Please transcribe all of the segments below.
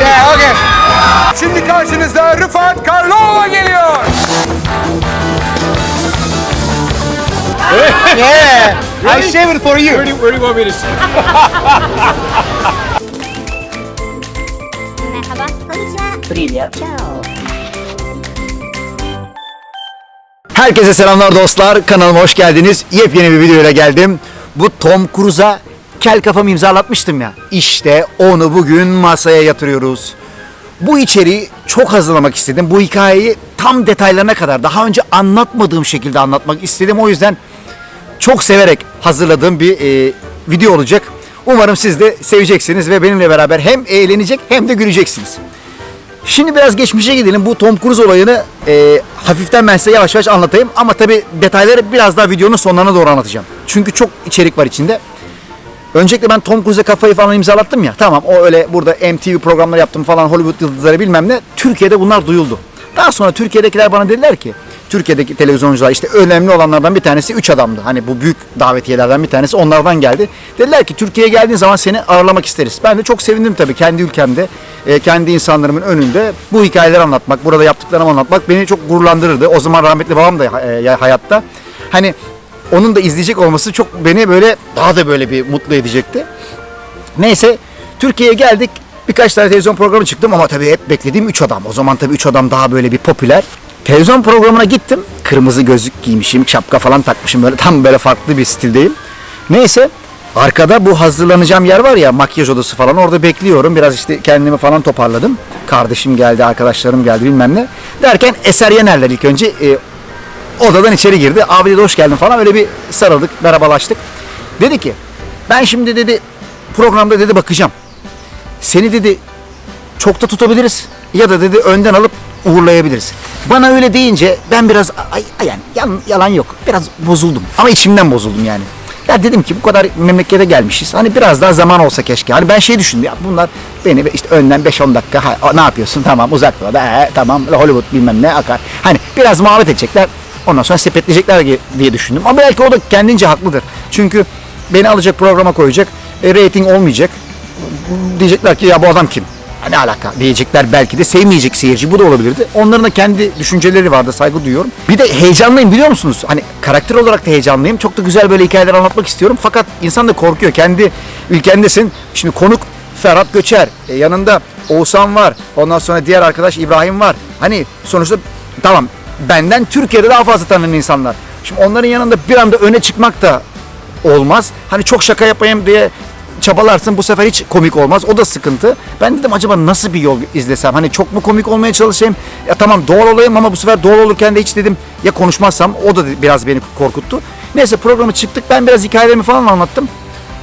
yeah, okay. Şimdi karşınızda Rıfat Karlova geliyor. yeah, I save it for you. Where do, where do you want me to sit? Merhaba. Привет. Ciao. Herkese selamlar dostlar. Kanalıma hoş geldiniz. Yepyeni bir videoyla geldim. Bu Tom Cruise'a kel kafamı imzalatmıştım ya. İşte onu bugün masaya yatırıyoruz. Bu içeriği çok hazırlamak istedim. Bu hikayeyi tam detaylarına kadar daha önce anlatmadığım şekilde anlatmak istedim. O yüzden çok severek hazırladığım bir e, video olacak. Umarım siz de seveceksiniz ve benimle beraber hem eğlenecek hem de güleceksiniz. Şimdi biraz geçmişe gidelim. Bu Tom Cruise olayını e, hafiften ben size yavaş yavaş anlatayım. Ama tabi detayları biraz daha videonun sonlarına doğru anlatacağım. Çünkü çok içerik var içinde. Öncelikle ben Tom Cruise'e kafayı falan imzalattım ya. Tamam o öyle burada MTV programları yaptım falan Hollywood yıldızları bilmem ne. Türkiye'de bunlar duyuldu. Daha sonra Türkiye'dekiler bana dediler ki Türkiye'deki televizyoncular işte önemli olanlardan bir tanesi üç adamdı. Hani bu büyük davetiyelerden bir tanesi onlardan geldi. Dediler ki Türkiye'ye geldiğin zaman seni ağırlamak isteriz. Ben de çok sevindim tabii kendi ülkemde, e, kendi insanlarımın önünde bu hikayeleri anlatmak, burada yaptıklarımı anlatmak beni çok gururlandırırdı. O zaman rahmetli babam da e, hayatta. Hani onun da izleyecek olması çok beni böyle daha da böyle bir mutlu edecekti. Neyse Türkiye'ye geldik. Birkaç tane televizyon programı çıktım ama tabii hep beklediğim 3 adam. O zaman tabii 3 adam daha böyle bir popüler. Televizyon programına gittim. Kırmızı gözlük giymişim, şapka falan takmışım. Böyle tam böyle farklı bir stildeyim. Neyse arkada bu hazırlanacağım yer var ya makyaj odası falan orada bekliyorum. Biraz işte kendimi falan toparladım. Kardeşim geldi, arkadaşlarım geldi bilmem ne. Derken Eser Yenerler ilk önce e, odadan içeri girdi. Abi dedi hoş geldin falan öyle bir sarıldık, merhabalaştık. Dedi ki ben şimdi dedi programda dedi bakacağım. Seni dedi çok da tutabiliriz ya da dedi önden alıp uğurlayabiliriz. Bana öyle deyince ben biraz ay, yani yan- yalan yok. Biraz bozuldum ama içimden bozuldum yani. Ya dedim ki bu kadar memlekete gelmişiz. Hani biraz daha zaman olsa keşke. Hani ben şey düşündüm ya bunlar beni işte önden 5-10 dakika ha, ne yapıyorsun tamam uzak da he, tamam Hollywood bilmem ne akar. Hani biraz muhabbet edecekler ondan sonra sepetleyecekler diye- düşündüm. Ama belki o da kendince haklıdır. Çünkü beni alacak programa koyacak. E, rating olmayacak diyecekler ki ya bu adam kim? Ne alaka diyecekler belki de sevmeyecek seyirci bu da olabilirdi. Onların da kendi düşünceleri vardı saygı duyuyorum. Bir de heyecanlıyım biliyor musunuz? Hani karakter olarak da heyecanlıyım. Çok da güzel böyle hikayeler anlatmak istiyorum. Fakat insan da korkuyor. Kendi ülkendesin. Şimdi konuk Ferhat Göçer. e, yanında Oğuzhan var. Ondan sonra diğer arkadaş İbrahim var. Hani sonuçta tamam benden Türkiye'de daha fazla tanınan insanlar. Şimdi onların yanında bir anda öne çıkmak da olmaz. Hani çok şaka yapayım diye çabalarsın bu sefer hiç komik olmaz. O da sıkıntı. Ben dedim acaba nasıl bir yol izlesem? Hani çok mu komik olmaya çalışayım? Ya tamam doğal olayım ama bu sefer doğal olurken de hiç dedim ya konuşmazsam o da biraz beni korkuttu. Neyse programı çıktık. Ben biraz hikayelerimi falan anlattım.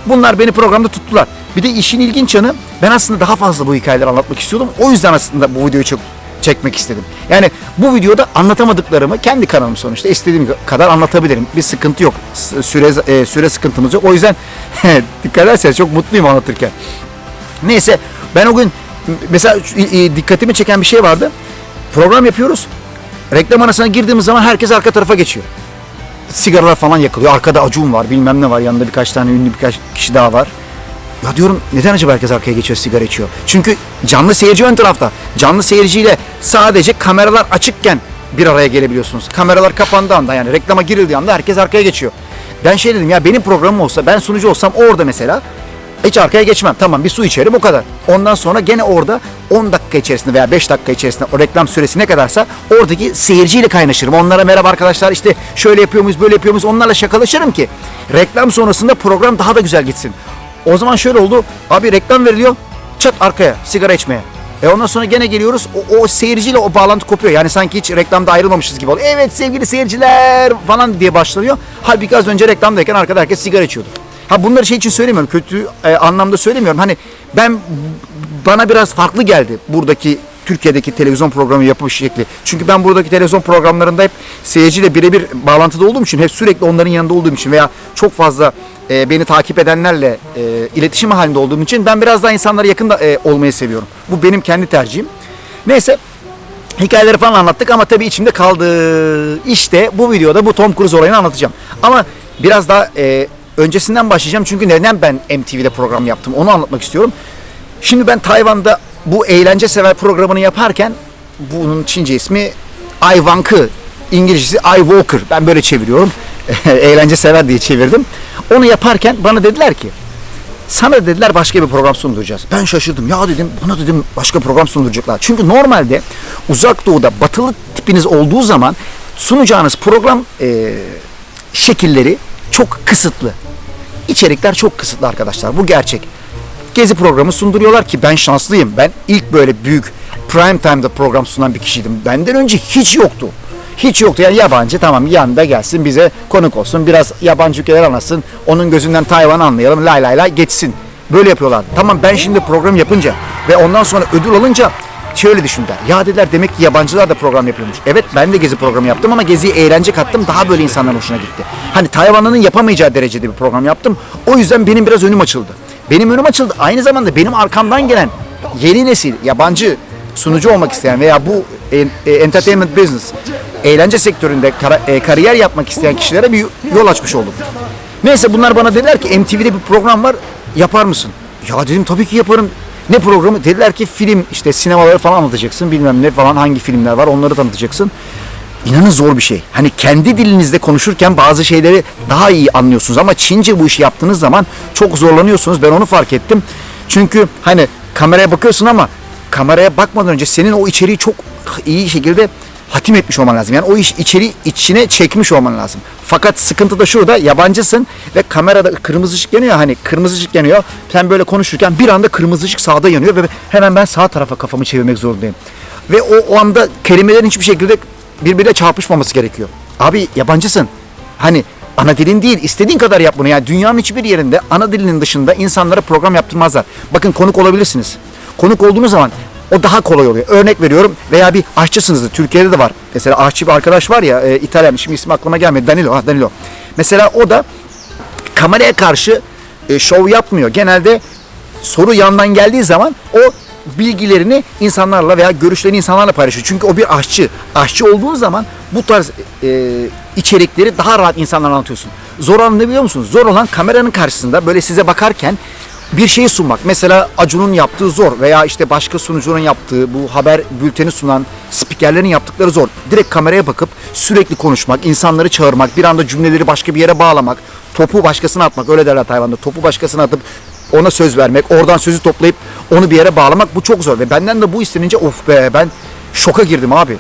Bunlar beni programda tuttular. Bir de işin ilginç yanı ben aslında daha fazla bu hikayeleri anlatmak istiyordum. O yüzden aslında bu videoyu çok çekmek istedim. Yani bu videoda anlatamadıklarımı kendi kanalım sonuçta istediğim kadar anlatabilirim. Bir sıkıntı yok. Süre e, süre sıkıntımız yok. O yüzden dikkat ederseniz çok mutluyum anlatırken. Neyse ben o gün mesela dikkatimi çeken bir şey vardı. Program yapıyoruz. Reklam arasına girdiğimiz zaman herkes arka tarafa geçiyor. Sigaralar falan yakılıyor. Arkada Acun var, bilmem ne var. Yanında birkaç tane ünlü birkaç kişi daha var. Ya diyorum neden acaba herkes arkaya geçiyor sigara içiyor? Çünkü canlı seyirci ön tarafta. Canlı seyirciyle sadece kameralar açıkken bir araya gelebiliyorsunuz. Kameralar kapandığı anda yani reklama girildiği anda herkes arkaya geçiyor. Ben şey dedim ya benim programım olsa ben sunucu olsam orada mesela hiç arkaya geçmem. Tamam bir su içerim o kadar. Ondan sonra gene orada 10 dakika içerisinde veya 5 dakika içerisinde o reklam süresi ne kadarsa oradaki seyirciyle kaynaşırım. Onlara merhaba arkadaşlar işte şöyle yapıyor muyuz böyle yapıyor muyuz onlarla şakalaşırım ki reklam sonrasında program daha da güzel gitsin. O zaman şöyle oldu. Abi reklam veriliyor. Çat arkaya sigara içmeye. E ondan sonra gene geliyoruz. O, o seyirciyle o bağlantı kopuyor. Yani sanki hiç reklamda ayrılmamışız gibi oluyor. Evet sevgili seyirciler falan diye başlanıyor. Halbuki az önce reklamdayken arkada herkes sigara içiyordu. Ha bunları şey için söylemiyorum. Kötü e, anlamda söylemiyorum. Hani ben bana biraz farklı geldi buradaki Türkiye'deki televizyon programı yapış şekli. Çünkü ben buradaki televizyon programlarında hep seyirciyle birebir bağlantıda olduğum için, hep sürekli onların yanında olduğum için veya çok fazla e, beni takip edenlerle e, iletişim halinde olduğum için ben biraz daha insanlara yakın da, e, olmayı seviyorum. Bu benim kendi tercihim. Neyse hikayeleri falan anlattık ama tabii içimde kaldı. İşte bu videoda bu Tom Cruise olayını anlatacağım. Ama biraz daha e, öncesinden başlayacağım çünkü neden ben MTV'de program yaptım onu anlatmak istiyorum. Şimdi ben Tayvan'da bu eğlence sever programını yaparken bunun Çince ismi Ai Wankı, İngilizcesi Ai Walker. Ben böyle çeviriyorum. eğlence sever diye çevirdim. Onu yaparken bana dediler ki sana dediler başka bir program sunduracağız. Ben şaşırdım. Ya dedim bana dedim başka program sunduracaklar. Çünkü normalde uzak doğuda batılı tipiniz olduğu zaman sunacağınız program e, şekilleri çok kısıtlı. İçerikler çok kısıtlı arkadaşlar. Bu gerçek. Gezi programı sunduruyorlar ki ben şanslıyım. Ben ilk böyle büyük prime time'da program sunan bir kişiydim. Benden önce hiç yoktu. Hiç yoktu. Yani yabancı tamam yanında gelsin bize konuk olsun. Biraz yabancı ülkeler anlasın. Onun gözünden Tayvan anlayalım. Lay lay lay geçsin. Böyle yapıyorlar. Tamam ben şimdi program yapınca ve ondan sonra ödül alınca şöyle düşündüler. Ya dediler demek ki yabancılar da program yapıyormuş. Evet ben de gezi programı yaptım ama geziye eğlence kattım. Daha böyle insanların hoşuna gitti. Hani Tayvanlı'nın yapamayacağı derecede bir program yaptım. O yüzden benim biraz önüm açıldı. Benim önüm açıldı. Aynı zamanda benim arkamdan gelen yeni nesil, yabancı sunucu olmak isteyen veya bu e, entertainment business, eğlence sektöründe e, kariyer yapmak isteyen kişilere bir yol açmış oldum. Neyse bunlar bana dediler ki MTV'de bir program var yapar mısın? Ya dedim tabii ki yaparım. Ne programı? Dediler ki film işte sinemaları falan anlatacaksın bilmem ne falan hangi filmler var onları tanıtacaksın. İnanın zor bir şey. Hani kendi dilinizde konuşurken bazı şeyleri daha iyi anlıyorsunuz ama Çince bu işi yaptığınız zaman çok zorlanıyorsunuz. Ben onu fark ettim. Çünkü hani kameraya bakıyorsun ama kameraya bakmadan önce senin o içeriği çok iyi şekilde hatim etmiş olman lazım. Yani o iş içeri içine çekmiş olman lazım. Fakat sıkıntı da şurada yabancısın ve kamerada kırmızı ışık yanıyor hani kırmızı ışık yanıyor. Sen böyle konuşurken bir anda kırmızı ışık sağda yanıyor ve hemen ben sağ tarafa kafamı çevirmek zorundayım. Ve o, o anda kelimelerin hiçbir şekilde birbirine çarpışmaması gerekiyor. Abi yabancısın. Hani ana dilin değil istediğin kadar yap bunu. Yani dünyanın hiçbir yerinde ana dilinin dışında insanlara program yaptırmazlar. Bakın konuk olabilirsiniz. Konuk olduğunuz zaman o daha kolay oluyor. Örnek veriyorum veya bir aşçısınızdır. Türkiye'de de var. Mesela aşçı bir arkadaş var ya e, İtalyan şimdi ismi aklıma gelmedi. Danilo. Ha, Danilo. Mesela o da kameraya karşı e, şov yapmıyor. Genelde soru yandan geldiği zaman o bilgilerini insanlarla veya görüşlerini insanlarla paylaşıyor. Çünkü o bir aşçı. Aşçı olduğun zaman bu tarz e, içerikleri daha rahat insanlara anlatıyorsun. Zor olan ne biliyor musunuz? Zor olan kameranın karşısında böyle size bakarken bir şeyi sunmak. Mesela Acun'un yaptığı zor veya işte başka sunucunun yaptığı bu haber bülteni sunan spikerlerin yaptıkları zor. Direkt kameraya bakıp sürekli konuşmak, insanları çağırmak, bir anda cümleleri başka bir yere bağlamak, topu başkasına atmak. Öyle derler Tayvan'da. Topu başkasına atıp ona söz vermek, oradan sözü toplayıp onu bir yere bağlamak bu çok zor ve benden de bu istenince of be ben şoka girdim abi.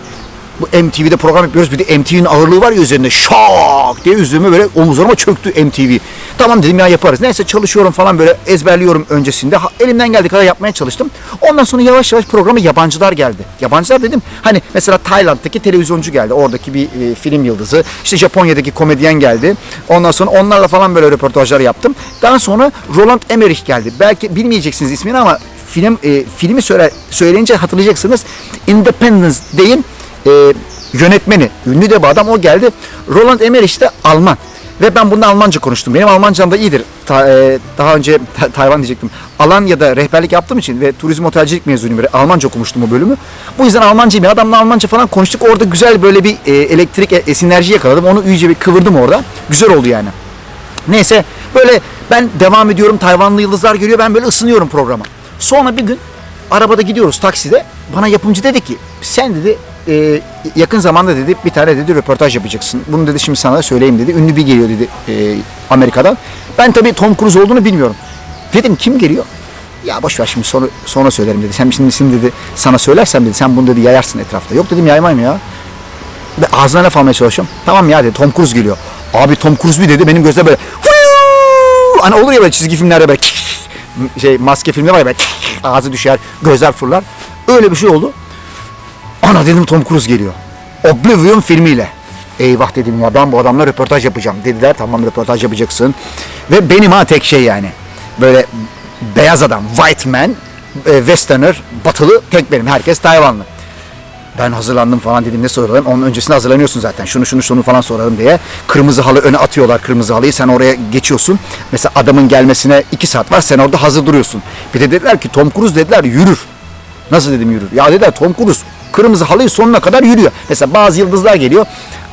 Bu MTV'de program yapıyoruz bir de MTV'nin ağırlığı var ya üzerinde şak diye üzerime böyle omuzlarıma çöktü MTV. Tamam dedim ya yaparız. Neyse çalışıyorum falan böyle ezberliyorum öncesinde. Ha, elimden geldiği kadar yapmaya çalıştım. Ondan sonra yavaş yavaş programa yabancılar geldi. Yabancılar dedim hani mesela Tayland'daki televizyoncu geldi. Oradaki bir e, film yıldızı. İşte Japonya'daki komedyen geldi. Ondan sonra onlarla falan böyle röportajlar yaptım. Daha sonra Roland Emmerich geldi. Belki bilmeyeceksiniz ismini ama film e, filmi söyle, söyleyince hatırlayacaksınız. Independence Day'in e, yönetmeni. Ünlü de bu adam o geldi. Roland Emmerich de Alman. Ve ben bununla Almanca konuştum. Benim Almancam da iyidir. Ta- e, daha önce Ta- Tayvan diyecektim. Alanya'da rehberlik yaptığım için ve turizm otelcilik mezunuyum. Almanca okumuştum o bölümü. Bu yüzden Almancayım. ya. Adamla Almanca falan konuştuk. Orada güzel böyle bir e, elektrik e, sinerji yakaladım. Onu iyice bir kıvırdım orada. Güzel oldu yani. Neyse böyle ben devam ediyorum. Tayvanlı yıldızlar geliyor. Ben böyle ısınıyorum programa. Sonra bir gün arabada gidiyoruz takside. Bana yapımcı dedi ki sen dedi e, yakın zamanda dedi bir tane dedi röportaj yapacaksın. Bunu dedi şimdi sana da söyleyeyim dedi. Ünlü bir geliyor dedi e, Amerika'dan. Ben tabii Tom Cruise olduğunu bilmiyorum. Dedim kim geliyor? Ya boş ver şimdi sonra, sonra söylerim dedi. Sen şimdi, şimdi dedi sana söylersem dedi sen bunu dedi yayarsın etrafta. Yok dedim yaymayayım ya. Ve ağzına laf almaya çalışıyorum. Tamam ya dedi Tom Cruise geliyor. Abi Tom Cruise bir dedi benim gözler böyle hani olur ya böyle çizgi filmlerde böyle şey maske filmi var ya böyle ağzı düşer gözler fırlar. Öyle bir şey oldu. Ana dedim Tom Cruise geliyor. Oblivion filmiyle. Eyvah dedim ya ben bu adamla röportaj yapacağım. Dediler tamam röportaj yapacaksın. Ve benim ha tek şey yani. Böyle beyaz adam, white man, e, westerner, batılı tek benim. Herkes Tayvanlı. Ben hazırlandım falan dedim ne soralım. Onun öncesinde hazırlanıyorsun zaten. Şunu şunu şunu falan soralım diye. Kırmızı halı öne atıyorlar kırmızı halıyı. Sen oraya geçiyorsun. Mesela adamın gelmesine iki saat var. Sen orada hazır duruyorsun. Bir de dediler ki Tom Cruise dediler yürür. Nasıl dedim yürür? Ya dediler Tom Cruise kırmızı halıyı sonuna kadar yürüyor. Mesela bazı yıldızlar geliyor.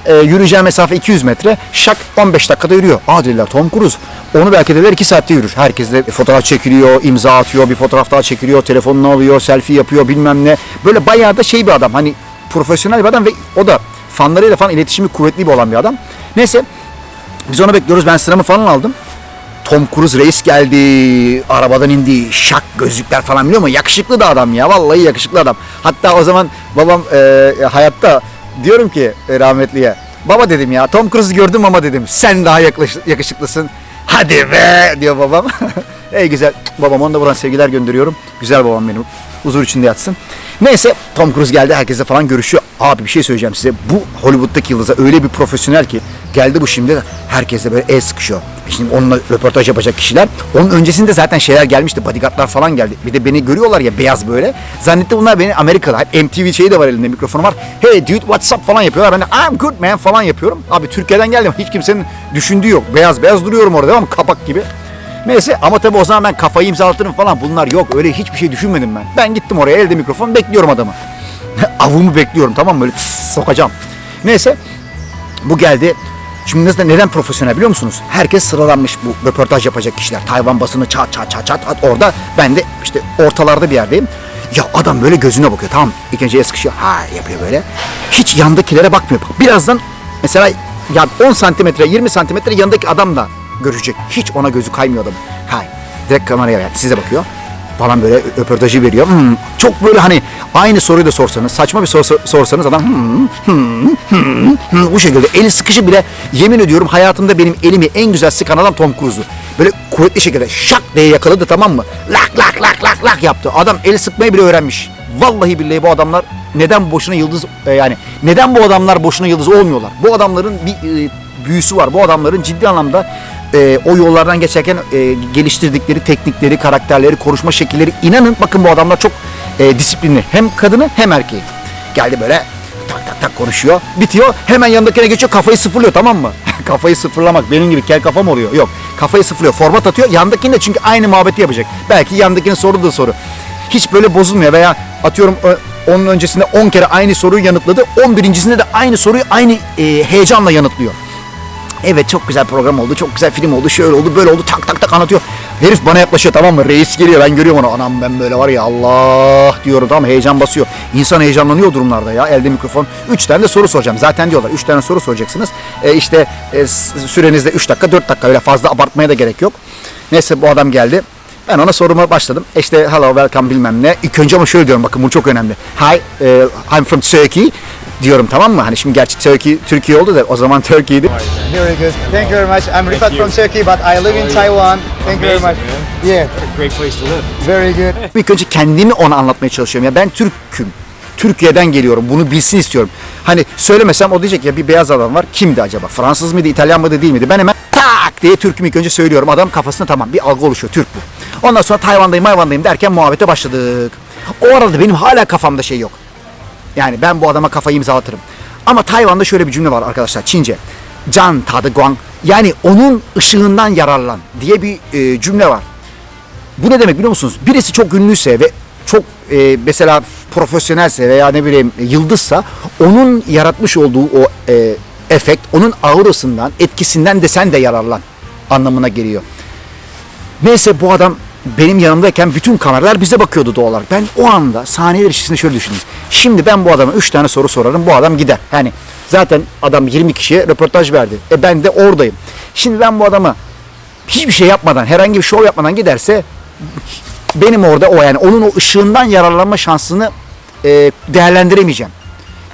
e, yürüyeceği mesafe 200 metre. Şak 15 dakikada yürüyor. Aa dediler Tom Cruise. Onu belki dediler 2 saatte yürür. Herkes de fotoğraf çekiliyor, imza atıyor, bir fotoğraf daha çekiliyor, telefonunu alıyor, selfie yapıyor bilmem ne. Böyle bayağı da şey bir adam. Hani profesyonel bir adam ve o da fanlarıyla falan iletişimi kuvvetli bir olan bir adam. Neyse biz onu bekliyoruz. Ben sıramı falan aldım. Tom Cruise reis geldi. Arabadan indi. Şak gözlükler falan biliyor musun? Yakışıklı da adam ya. Vallahi yakışıklı adam. Hatta o zaman babam e, hayatta diyorum ki e, rahmetliye. Baba dedim ya Tom Cruise'u gördüm ama dedim sen daha yakışıklısın. Hadi be diyor babam. Ey güzel. Babam ona da buradan sevgiler gönderiyorum. Güzel babam benim. Huzur içinde yatsın. Neyse Tom Cruise geldi herkese falan görüşüyor. Abi bir şey söyleyeceğim size. Bu Hollywood'daki yıldıza öyle bir profesyonel ki geldi bu şimdi herkesle böyle el sıkışıyor. Şimdi onunla röportaj yapacak kişiler. Onun öncesinde zaten şeyler gelmişti. Bodyguardlar falan geldi. Bir de beni görüyorlar ya beyaz böyle. Zannetti bunlar beni Amerikalı. MTV şeyi de var elinde mikrofonu var. Hey dude what's up falan yapıyorlar. Ben de I'm good man falan yapıyorum. Abi Türkiye'den geldim. Hiç kimsenin düşündüğü yok. Beyaz beyaz duruyorum orada ama kapak gibi. Neyse ama tabii o zaman ben kafayı imzalatırım falan bunlar yok. Öyle hiçbir şey düşünmedim ben. Ben gittim oraya elde mikrofon bekliyorum adamı. Avımı bekliyorum tamam mı? Böyle tıs, sokacağım. Neyse bu geldi. Şimdi nasıl neden profesyonel biliyor musunuz? Herkes sıralanmış bu röportaj yapacak kişiler. Tayvan basını çat çat çat çat orada. Ben de işte ortalarda bir yerdeyim. Ya adam böyle gözüne bakıyor tamam. El sıkışıyor. Ha yapıyor böyle. Hiç yandakilere bakmıyor. Birazdan mesela ya 10 santimetre 20 santimetre yanındaki adam da görecek. Hiç ona gözü kaymıyor adam. Hay. Direkt kameraya yani size bakıyor falan böyle röportajı veriyor. Hmm, çok böyle hani aynı soruyu da sorsanız, saçma bir soru sor- sorsanız adam hmm, hmm, hmm, hmm, bu şekilde eli sıkışı bile yemin ediyorum hayatımda benim elimi en güzel sıkan adam Tom Cruise'u. Böyle kuvvetli şekilde şak diye yakaladı tamam mı? Lak lak lak lak lak yaptı. Adam eli sıkmayı bile öğrenmiş. Vallahi billahi bu adamlar neden boşuna yıldız e, yani neden bu adamlar boşuna yıldız olmuyorlar? Bu adamların bir e, büyüsü var. Bu adamların ciddi anlamda e, o yollardan geçerken e, geliştirdikleri teknikleri, karakterleri, konuşma şekilleri inanın bakın bu adamlar çok e, disiplinli. Hem kadını hem erkeği. Geldi böyle tak tak tak konuşuyor. Bitiyor. Hemen yanındakine geçiyor. Kafayı sıfırlıyor tamam mı? kafayı sıfırlamak benim gibi kel kafa mı oluyor? Yok. Kafayı sıfırlıyor. Format atıyor. Yandakini de çünkü aynı muhabbeti yapacak. Belki yandakinin sorduğu soru. Hiç böyle bozulmuyor veya atıyorum onun öncesinde 10 kere aynı soruyu yanıtladı. 11.sinde de aynı soruyu aynı e, heyecanla yanıtlıyor. Evet çok güzel program oldu. Çok güzel film oldu. Şöyle oldu böyle oldu. Tak tak tak anlatıyor. Herif bana yaklaşıyor tamam mı? Reis geliyor. Ben görüyorum onu. Anam ben böyle var ya Allah diyorum tamam heyecan basıyor. İnsan heyecanlanıyor durumlarda ya. Elde mikrofon. Üç tane de soru soracağım. Zaten diyorlar. Üç tane soru soracaksınız. E, işte e, sürenizde 3 dakika 4 dakika öyle fazla abartmaya da gerek yok. Neyse bu adam geldi. Ben ona soruma başladım. İşte hello welcome bilmem ne. İlk önce ama şöyle diyorum bakın bu çok önemli. Hi e, I'm from Turkey diyorum tamam mı? Hani şimdi gerçi Turkey Türkiye oldu da o zaman Turkey'di. Very good. Thank you very much. I'm Rifat from Turkey, but I live in Taiwan. Thank you very much. Yeah, Great place to live. very good. İlk önce kendimi ona anlatmaya çalışıyorum. Ya ben Türk'üm. Türkiye'den geliyorum. Bunu bilsin istiyorum. Hani söylemesem o diyecek ya bir beyaz adam var. Kimdi acaba? Fransız mıydı, İtalyan mıydı, değil miydi? Ben hemen tak diye Türk'üm ilk önce söylüyorum. Adam kafasında tamam bir algı oluşuyor. Türk bu. Ondan sonra Tayvan'dayım, Tayvan'dayım derken muhabbete başladık. O arada benim hala kafamda şey yok. Yani ben bu adama kafayı imzalatırım. Ama Tayvan'da şöyle bir cümle var arkadaşlar Çince. Can tadı guang. Yani onun ışığından yararlan diye bir e, cümle var. Bu ne demek biliyor musunuz? Birisi çok ünlüyse ve çok e, mesela profesyonelse veya ne bileyim yıldızsa onun yaratmış olduğu o e, efekt, onun aurasından, etkisinden de sen de yararlan anlamına geliyor. Neyse bu adam benim yanımdayken bütün kameralar bize bakıyordu doğal olarak. Ben o anda saniyeler içerisinde şöyle düşündüm. Şimdi ben bu adama 3 tane soru sorarım bu adam gider. Yani zaten adam 20 kişiye röportaj verdi. E ben de oradayım. Şimdi ben bu adama hiçbir şey yapmadan, herhangi bir şov yapmadan giderse benim orada o yani onun o ışığından yararlanma şansını e, değerlendiremeyeceğim.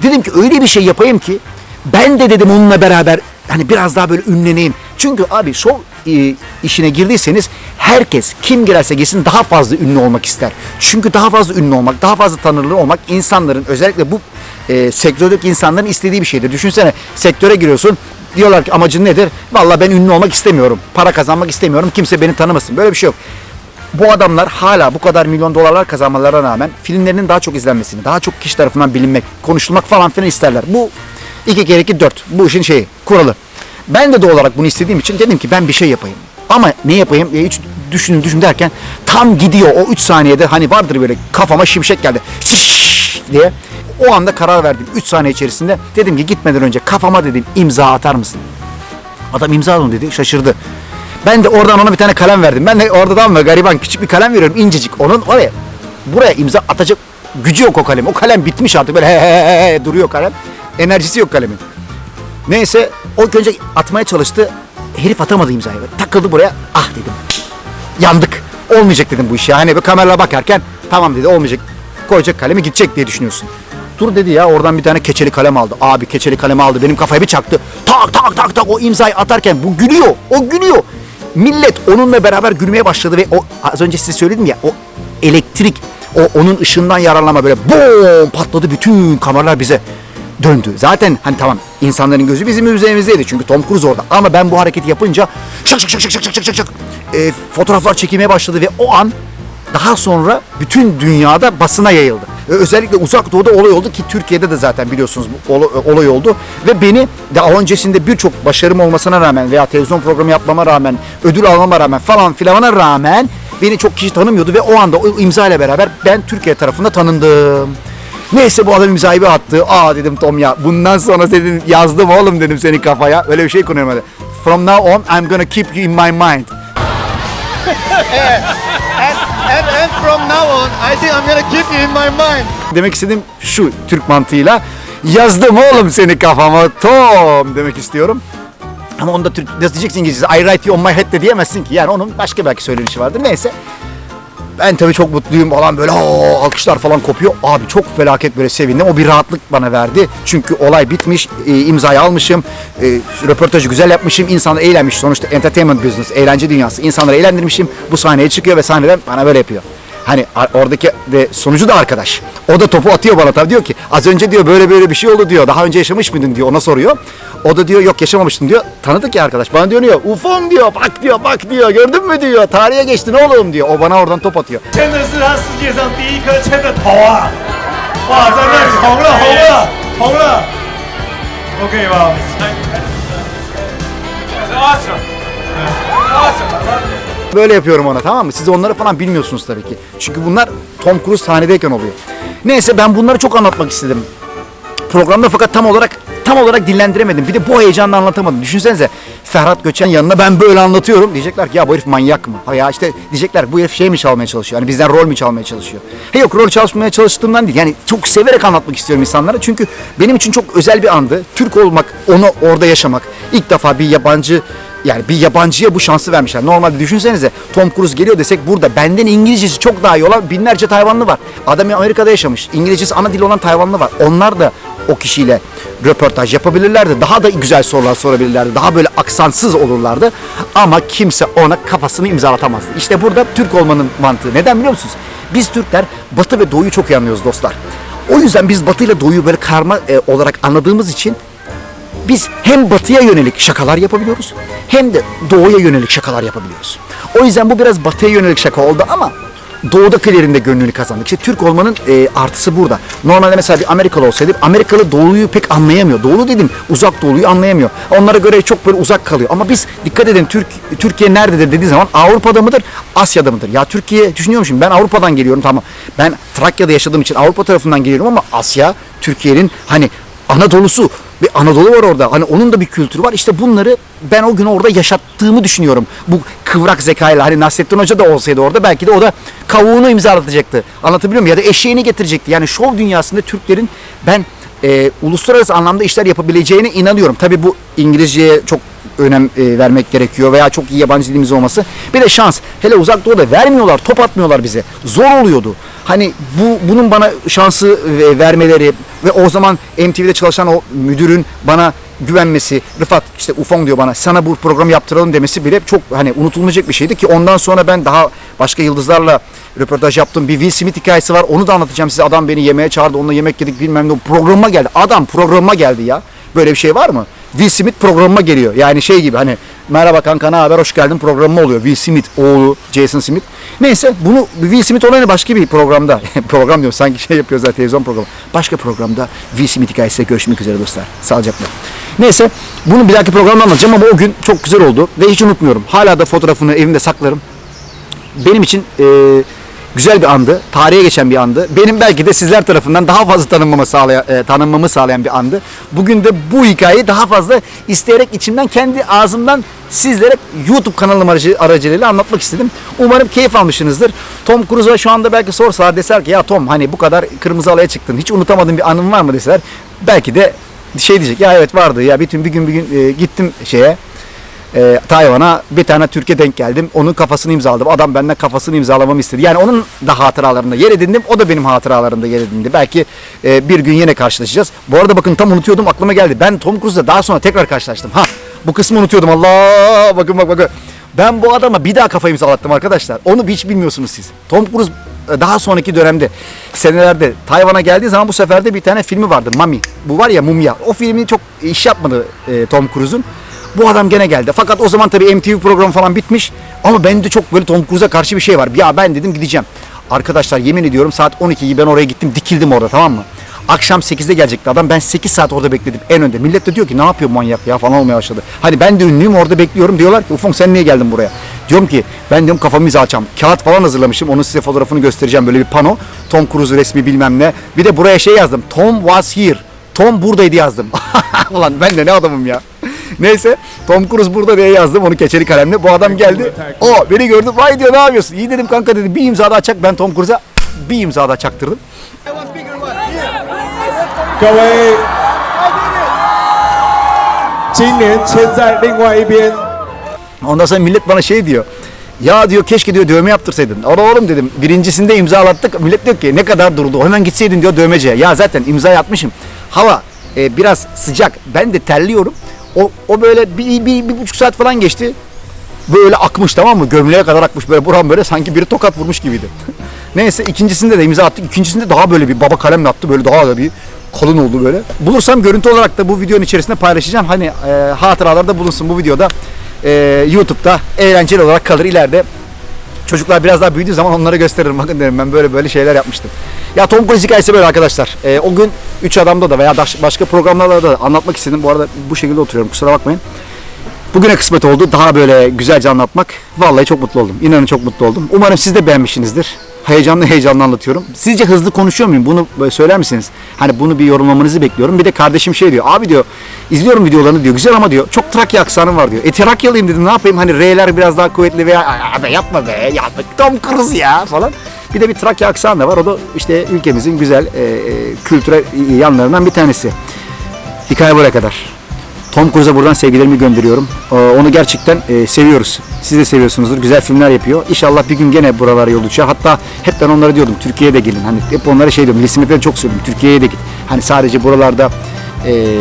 Dedim ki öyle bir şey yapayım ki ben de dedim onunla beraber hani biraz daha böyle ünleneyim. Çünkü abi şov e, işine girdiyseniz herkes kim girerse girsin daha fazla ünlü olmak ister. Çünkü daha fazla ünlü olmak, daha fazla tanınır olmak insanların özellikle bu e, sektördeki insanların istediği bir şeydir. Düşünsene sektöre giriyorsun diyorlar ki amacın nedir? Vallahi ben ünlü olmak istemiyorum. Para kazanmak istemiyorum. Kimse beni tanımasın. Böyle bir şey yok bu adamlar hala bu kadar milyon dolarlar kazanmalarına rağmen filmlerinin daha çok izlenmesini, daha çok kişi tarafından bilinmek, konuşulmak falan filan isterler. Bu iki kere iki dört. Bu işin şeyi, kuralı. Ben de doğal olarak bunu istediğim için dedim ki ben bir şey yapayım. Ama ne yapayım? E, hiç düşünün düşün derken tam gidiyor o 3 saniyede hani vardır böyle kafama şimşek geldi. Şşş diye. O anda karar verdim. 3 saniye içerisinde dedim ki gitmeden önce kafama dedim imza atar mısın? Adam imza alın dedi şaşırdı. Ben de oradan ona bir tane kalem verdim. Ben de orada da mı gariban küçük bir kalem veriyorum incecik. Onun oraya buraya imza atacak gücü yok o kalem. O kalem bitmiş artık böyle he he he duruyor kalem. Enerjisi yok kalemin. Neyse o önce atmaya çalıştı. Herif atamadı imzayı. Takıldı buraya. Ah dedim. Yandık. Olmayacak dedim bu iş ya. Hani bir kameralara bakarken tamam dedi olmayacak. Koyacak kalemi gidecek diye düşünüyorsun. Dur dedi ya oradan bir tane keçeli kalem aldı. Abi keçeli kalem aldı benim kafaya bir çaktı. Tak tak tak tak o imzayı atarken bu gülüyor. O gülüyor. Millet onunla beraber gülmeye başladı ve o az önce size söyledim ya o elektrik o onun ışığından yararlanma böyle boom patladı bütün kameralar bize döndü. Zaten hani tamam insanların gözü bizim üzerimizdeydi çünkü Tom Cruise orada. Ama ben bu hareketi yapınca şak şak şak şak şak şak şak şak e, fotoğraflar çekilmeye başladı ve o an daha sonra bütün dünyada basına yayıldı. E, Özellikle uzak doğuda olay oldu ki Türkiye'de de zaten biliyorsunuz bu ol- olay oldu. Ve beni daha öncesinde birçok başarım olmasına rağmen veya televizyon programı yapmama rağmen, ödül almama rağmen falan filana rağmen beni çok kişi tanımıyordu ve o anda o imza ile beraber ben Türkiye tarafında tanındım. Neyse bu adam imzayı bir attı. Aa dedim Tom ya bundan sonra dedim yazdım oğlum dedim senin kafaya. Öyle bir şey konuyorum hadi. From now on I'm gonna keep you in my mind. And, and, and from now on, I think I'm gonna keep you in my mind. Demek istediğim şu Türk mantığıyla yazdım oğlum seni kafama Tom demek istiyorum. Ama onda Türk nasıl diyeceksin İngilizce I write you on my head de diyemezsin ki. Yani onun başka belki söylenişi vardır. Neyse. Ben tabii çok mutluyum falan böyle "Aa!" alkışlar falan kopuyor. Abi çok felaket böyle sevindim. O bir rahatlık bana verdi. Çünkü olay bitmiş. e, imzayı almışım. E, röportajı güzel yapmışım. İnsanlar eğlenmiş. Sonuçta entertainment business, eğlence dünyası. İnsanları eğlendirmişim. Bu sahneye çıkıyor ve sahneden bana böyle yapıyor. Hani a- oradaki de sonucu da arkadaş. O da topu atıyor bana tabii diyor ki az önce diyor böyle böyle bir şey oldu diyor. Daha önce yaşamış mıydın diyor ona soruyor. O da diyor yok yaşamamıştım diyor. Tanıdık ya arkadaş. Bana diyor diyor ufon diyor bak diyor bak diyor gördün mü diyor. Tarihe geçtin oğlum diyor. O bana oradan top atıyor. 真的是他世界上第一颗签的头啊！哇，在那里红了，红了，红了，OK 吧？ Böyle yapıyorum ona tamam mı? Siz onları falan bilmiyorsunuz tabii ki. Çünkü bunlar Tom Cruise sahnedeyken oluyor. Neyse ben bunları çok anlatmak istedim. Programda fakat tam olarak tam olarak dinlendiremedim. Bir de bu heyecanla anlatamadım. Düşünsenize Ferhat Göçen yanına ben böyle anlatıyorum. Diyecekler ki ya bu herif manyak mı? Ha ya işte diyecekler bu herif şey mi çalmaya çalışıyor? Hani bizden rol mü çalmaya çalışıyor? He yok rol çalışmaya çalıştığımdan değil. Yani çok severek anlatmak istiyorum insanlara. Çünkü benim için çok özel bir andı. Türk olmak, onu orada yaşamak. İlk defa bir yabancı yani bir yabancıya bu şansı vermişler. Normalde düşünsenize Tom Cruise geliyor desek burada benden İngilizcesi çok daha iyi olan binlerce Tayvanlı var. Adam Amerika'da yaşamış. İngilizcesi ana dili olan Tayvanlı var. Onlar da o kişiyle röportaj yapabilirlerdi. Daha da güzel sorular sorabilirlerdi. Daha böyle aksansız olurlardı. Ama kimse ona kafasını imzalatamazdı. İşte burada Türk olmanın mantığı. Neden biliyor musunuz? Biz Türkler Batı ve Doğu'yu çok iyi anlıyoruz dostlar. O yüzden biz Batı ile Doğu'yu böyle karma e, olarak anladığımız için biz hem batıya yönelik şakalar yapabiliyoruz hem de doğuya yönelik şakalar yapabiliyoruz. O yüzden bu biraz batıya yönelik şaka oldu ama doğudakilerin de gönlünü kazandık. İşte Türk olmanın e, artısı burada. Normalde mesela bir Amerikalı olsaydı Amerikalı doğuyu pek anlayamıyor. Doğulu dedim uzak doğuyu anlayamıyor. Onlara göre çok böyle uzak kalıyor. Ama biz dikkat edin Türk Türkiye nerededir dediği zaman Avrupa'da mıdır Asya'da mıdır? Ya Türkiye düşünüyormuşum ben Avrupa'dan geliyorum tamam. Ben Trakya'da yaşadığım için Avrupa tarafından geliyorum ama Asya Türkiye'nin hani Anadolu'su bir Anadolu var orada. Hani onun da bir kültürü var. İşte bunları ben o gün orada yaşattığımı düşünüyorum. Bu kıvrak zekayla hani Nasrettin Hoca da olsaydı orada belki de o da kavuğunu imzalatacaktı. Anlatabiliyor muyum? Ya da eşeğini getirecekti. Yani şov dünyasında Türklerin ben e, uluslararası anlamda işler yapabileceğine inanıyorum. Tabii bu İngilizceye çok önem e, vermek gerekiyor veya çok iyi yabancı dilimiz olması. Bir de şans. Hele uzak doğuda vermiyorlar, top atmıyorlar bize. Zor oluyordu. Hani bu bunun bana şansı vermeleri ve o zaman MTV'de çalışan o müdürün bana güvenmesi, Rıfat işte Ufong diyor bana sana bu programı yaptıralım demesi bile çok hani unutulmayacak bir şeydi ki ondan sonra ben daha başka yıldızlarla röportaj yaptım. Bir Will Smith hikayesi var. Onu da anlatacağım size. Adam beni yemeğe çağırdı. Onunla yemek yedik bilmem ne. Programıma geldi. Adam programıma geldi ya. Böyle bir şey var mı? Will Smith programıma geliyor. Yani şey gibi hani merhaba kanka ne haber hoş geldin programıma oluyor. Will Smith oğlu Jason Smith. Neyse bunu Will Smith olayını başka bir programda program diyorum sanki şey yapıyoruz zaten televizyon programı. Başka programda Will Smith hikayesiyle görüşmek üzere dostlar. Sağlıcakla. Neyse bunu bir dahaki programda anlatacağım ama o gün çok güzel oldu ve hiç unutmuyorum. Hala da fotoğrafını evimde saklarım benim için e, güzel bir andı. Tarihe geçen bir andı. Benim belki de sizler tarafından daha fazla tanınmamı sağlayan, e, tanınmamı sağlayan bir andı. Bugün de bu hikayeyi daha fazla isteyerek içimden kendi ağzımdan sizlere YouTube kanalım aracı, aracılığıyla anlatmak istedim. Umarım keyif almışsınızdır. Tom Cruise'a şu anda belki sorsalar deseler ki ya Tom hani bu kadar kırmızı alaya çıktın. Hiç unutamadığın bir anın var mı deseler. Belki de şey diyecek ya evet vardı ya bütün bir gün bir gün e, gittim şeye e, Tayvan'a bir tane Türkiye denk geldim. Onun kafasını imzaladım. Adam benden kafasını imzalamamı istedi. Yani onun da hatıralarında yer edindim. O da benim hatıralarımda yer edindi. Belki e, bir gün yine karşılaşacağız. Bu arada bakın tam unutuyordum aklıma geldi. Ben Tom Cruise'la daha sonra tekrar karşılaştım. Ha bu kısmı unutuyordum. Allah bakın bak bakın. Ben bu adama bir daha kafa imzalattım arkadaşlar. Onu hiç bilmiyorsunuz siz. Tom Cruise e, daha sonraki dönemde senelerde Tayvan'a geldiği zaman bu sefer de bir tane filmi vardı Mami. Bu var ya Mumya. O filmi çok iş yapmadı e, Tom Cruise'un. Bu adam gene geldi. Fakat o zaman tabii MTV programı falan bitmiş. Ama bende çok böyle Tom Cruise'a karşı bir şey var. Ya ben dedim gideceğim. Arkadaşlar yemin ediyorum saat 12'yi ben oraya gittim dikildim orada tamam mı? Akşam 8'de gelecekti adam. Ben 8 saat orada bekledim en önde. Millet de diyor ki ne yapıyor manyak ya falan olmaya başladı. Hani ben de ünlüyüm orada bekliyorum. Diyorlar ki Ufuk sen niye geldin buraya? Diyorum ki ben diyorum kafamı açacağım. Kağıt falan hazırlamışım. Onun size fotoğrafını göstereceğim. Böyle bir pano. Tom Cruise resmi bilmem ne. Bir de buraya şey yazdım. Tom was here. Tom buradaydı yazdım. Ulan ben de ne adamım ya. Neyse Tom Cruise burada diye yazdım onu keçeli kalemle. Bu adam geldi. O beni gördü. Vay diyor ne yapıyorsun? İyi dedim kanka dedi. Bir imza daha çak. Ben Tom Cruise'a bir imza daha çaktırdım. 各位，今年签在另外一边。 Ondan sonra millet bana şey diyor. Ya diyor keşke diyor dövme yaptırsaydın. Ola oğlum dedim. Birincisinde imzalattık. Millet diyor ki ne kadar durdu. Hemen gitseydin diyor dövmeciye. Ya zaten imza atmışım. Hava e, biraz sıcak. Ben de terliyorum. O, o böyle bir, bir, bir buçuk saat falan geçti. Böyle akmış tamam mı? Gömleğe kadar akmış böyle buram böyle sanki biri tokat vurmuş gibiydi. Neyse ikincisinde de imza attık. İkincisinde daha böyle bir baba kalemle attı. Böyle daha da bir kalın oldu böyle. Bulursam görüntü olarak da bu videonun içerisinde paylaşacağım. Hani e, hatıralarda bulunsun bu videoda. E, YouTube'da eğlenceli olarak kalır ileride. Çocuklar biraz daha büyüdüğü zaman onlara gösteririm. Bakın derim ben böyle böyle şeyler yapmıştım. Ya Tom Cruise hikayesi böyle arkadaşlar. E, o gün 3 adamda da veya baş- başka programlarda da anlatmak istedim. Bu arada bu şekilde oturuyorum kusura bakmayın. Bugüne kısmet oldu. Daha böyle güzelce anlatmak. Vallahi çok mutlu oldum. İnanın çok mutlu oldum. Umarım siz de beğenmişsinizdir. Heyecanlı heyecanlı anlatıyorum. Sizce hızlı konuşuyor muyum? Bunu söyler misiniz? Hani bunu bir yorumlamanızı bekliyorum. Bir de kardeşim şey diyor. Abi diyor izliyorum videolarını diyor. Güzel ama diyor çok Trakya aksanım var diyor. E Trakyalıyım dedim ne yapayım? Hani R'ler biraz daha kuvvetli veya "Ay, abi yapma be ya Tom Cruise ya falan. Bir de bir Trakya aksanı da var. O da işte ülkemizin güzel e, e, kültürel yanlarından bir tanesi. Hikaye buraya kadar. Tom Cruise'a buradan sevgilerimi gönderiyorum. Ee, Onu gerçekten e, seviyoruz. Siz de seviyorsunuzdur. Güzel filmler yapıyor. İnşallah bir gün gene buralara yol düşer. Hatta hep ben onlara diyordum Türkiye'ye de gelin. Hani hep onlara şey diyorum. De çok söyledim. Türkiye'ye de git. Hani sadece buralarda e,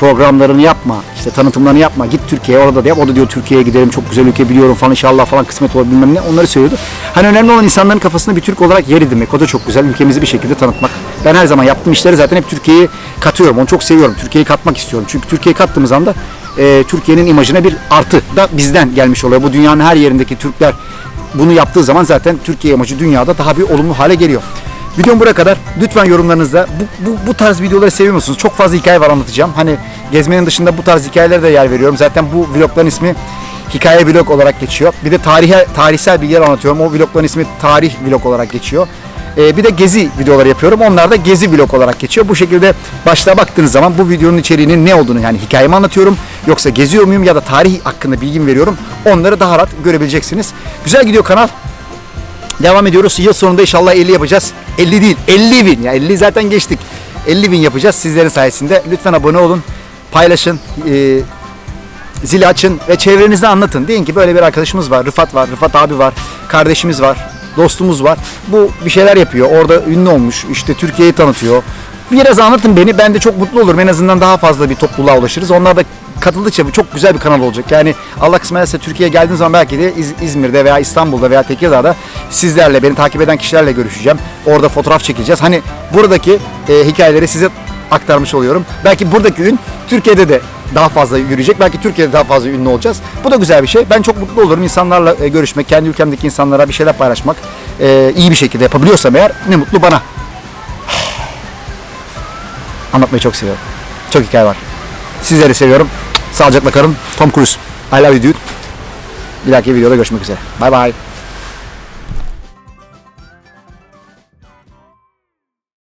programlarını yapma. işte tanıtımlarını yapma. Git Türkiye'ye orada da yap. O da diyor Türkiye'ye gidelim. Çok güzel ülke biliyorum falan inşallah falan kısmet olur bilmem ne. Onları söylüyordu. Hani önemli olan insanların kafasında bir Türk olarak yer edinmek. O da çok güzel. Ülkemizi bir şekilde tanıtmak. Ben her zaman yaptığım işleri zaten hep Türkiye'yi katıyorum. Onu çok seviyorum. Türkiye'yi katmak istiyorum. Çünkü Türkiye'yi kattığımız anda e, Türkiye'nin imajına bir artı da bizden gelmiş oluyor. Bu dünyanın her yerindeki Türkler bunu yaptığı zaman zaten Türkiye imajı dünyada daha bir olumlu hale geliyor. Videom buraya kadar. Lütfen yorumlarınızda bu, bu, bu tarz videoları seviyor musunuz? Çok fazla hikaye var anlatacağım. Hani gezmenin dışında bu tarz hikayelere de yer veriyorum. Zaten bu vlogların ismi hikaye vlog olarak geçiyor. Bir de tarihe, tarihsel bilgiler anlatıyorum. O vlogların ismi tarih vlog olarak geçiyor. Ee, bir de gezi videoları yapıyorum. Onlar da gezi vlog olarak geçiyor. Bu şekilde başta baktığınız zaman bu videonun içeriğinin ne olduğunu yani hikayemi anlatıyorum. Yoksa geziyor muyum ya da tarih hakkında bilgim veriyorum. Onları daha rahat görebileceksiniz. Güzel gidiyor kanal. Devam ediyoruz. Yıl sonunda inşallah 50 yapacağız. 50 değil 50 bin. Ya 50 zaten geçtik. 50 bin yapacağız sizlerin sayesinde. Lütfen abone olun. Paylaşın. e, zili açın ve çevrenizde anlatın. Deyin ki böyle bir arkadaşımız var. Rıfat var. Rıfat abi var. Kardeşimiz var. Dostumuz var. Bu bir şeyler yapıyor. Orada ünlü olmuş. İşte Türkiye'yi tanıtıyor. Biraz anlatın beni. Ben de çok mutlu olurum. En azından daha fazla bir topluluğa ulaşırız. Onlar da katıldıkça çok güzel bir kanal olacak. Yani Allah kısmet Türkiye'ye geldiğiniz zaman belki de İz- İzmir'de veya İstanbul'da veya Tekirdağ'da sizlerle, beni takip eden kişilerle görüşeceğim. Orada fotoğraf çekeceğiz. Hani buradaki e, hikayeleri size aktarmış oluyorum. Belki buradaki ün Türkiye'de de daha fazla yürüyecek. Belki Türkiye'de daha fazla ünlü olacağız. Bu da güzel bir şey. Ben çok mutlu olurum insanlarla e, görüşmek, kendi ülkemdeki insanlara bir şeyler paylaşmak. e, iyi bir şekilde yapabiliyorsam eğer ne mutlu bana. Anlatmayı çok seviyorum. Çok hikaye var. Sizleri seviyorum. Sağlıcakla kalın. Tom Cruise. I love you dude. Bir dahaki videoda görüşmek üzere. Bye bye.